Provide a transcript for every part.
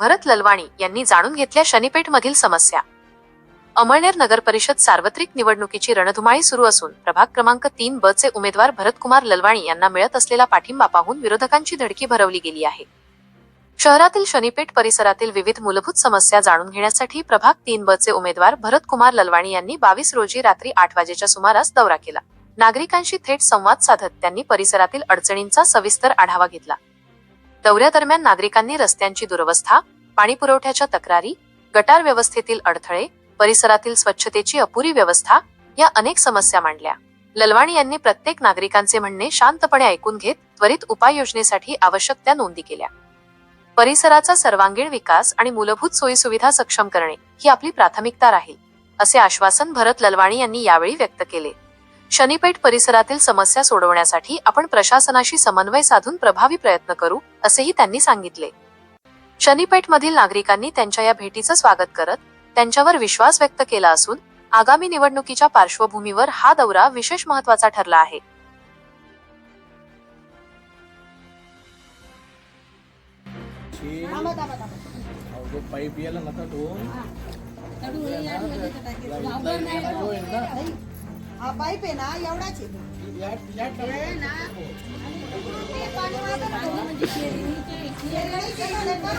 भरत ललवाणी यांनी जाणून घेतल्या शनीपेठमधील समस्या. अमळनेर नगर परिषद सार्वत्रिक निवडणुकीची रणधुमाळी सुरू असून प्रभाग क्रमांक तीन ब चे उमेदवार भरतकुमार ललवाणी यांना मिळत असलेला पाठिंबा पाहून विरोधकांची धडकी भरवली गेली आहे. शहरातील शनीपेठ परिसरातील विविध मूलभूत समस्या जाणून घेण्यासाठी प्रभाग तीन ब चे उमेदवार भरतकुमार ललवाणी यांनी बावीस रोजी रात्री आठ वाजेच्या सुमारास दौरा केला. नागरिकांशी थेट संवाद साधत त्यांनी परिसरातील अडचणींचा सविस्तर आढावा घेतला. दौऱ्यादरम्यान नागरिकांनी रस्त्यांची दुरवस्था पाणी पुरवठ्याच्या तक्रारी गटार व्यवस्थेतील अडथळे परिसरातील स्वच्छतेची अपुरी व्यवस्था या अनेक समस्या मांडल्या. ललवाणी यांनी प्रत्येक नागरिकांचे म्हणणे शांतपणे ऐकून घेत त्वरित उपाययोजनेसाठी आवश्यक त्या नोंदी केल्या. परिसराचा सर्वांगीण विकास आणि मूलभूत सोयीसुविधा सक्षम करणे ही आपली प्राथमिकता राहील असे आश्वासन भरत ललवाणी यांनी यावेळी व्यक्त केले. शनीपेठ परिसरातील समस्या सोडवण्यासाठी आपण प्रशासनाशी समन्वय साधून प्रभावी प्रयत्न करू असेही त्यांनी सांगितले. शनीपेठ मधील नागरिकांनी त्यांच्या या भेटीचं स्वागत करत त्यांच्यावर विश्वास व्यक्त केला असून आगामी निवडणुकीच्या पार्श्वभूमीवर हा दौरा विशेष महत्त्वाचा ठरला आहे. पाईप यायला नका तो चढू ये, या, या,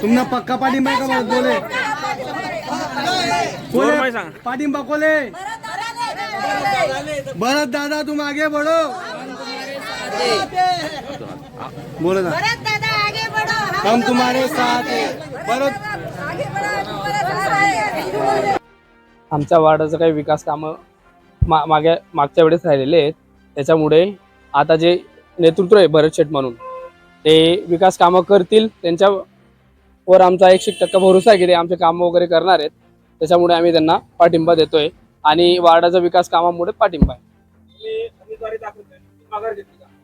तुमना पक्का पाठिंबा का बोले? बोले. पाठिंबा कोले? भरत दादा तुम आगे बढ़ो. बोलो ना हम तुम्हारे साथ है। भरत आमच्या वार्डाचं काही विकास कामं मा मागे मागच्या वेळेस राहिलेले आहेत. त्याच्यामुळे आता जे नेतृत्व आहे भरत शेठ म्हणून ते विकास कामं करतील. त्यांच्यावर आमचा एकशे टक्का भरोसा आहे की ते आमचे कामं वगैरे करणार आहेत. त्याच्यामुळे आम्ही त्यांना पाठिंबा देतोय. आणि वार्डाचा विकास कामामुळे पाठिंबा आहे.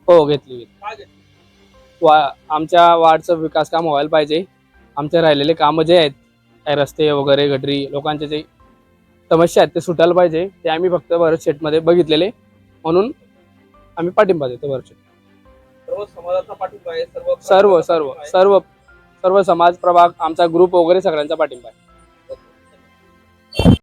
हो घेतली? वा आमच्या वार्डचं विकास काम व्हायला पाहिजे. आमचे राहिलेले कामं जे आहेत रस्ते वगैरे गटरी लोकांचे जे समस्या आहेत ते सुटायला पाहिजे. ते आम्ही फक्त भरत शेटमध्ये बघितलेले. म्हणून आम्ही पाठिंबा देतो भरत शेट सर्व समाजाचा पाठिंबा आहे सर्व सर्व सर्व सर्व सर्व समाज प्रभाग आमचा ग्रुप वगैरे सगळ्यांचा पाठिंबा आहे.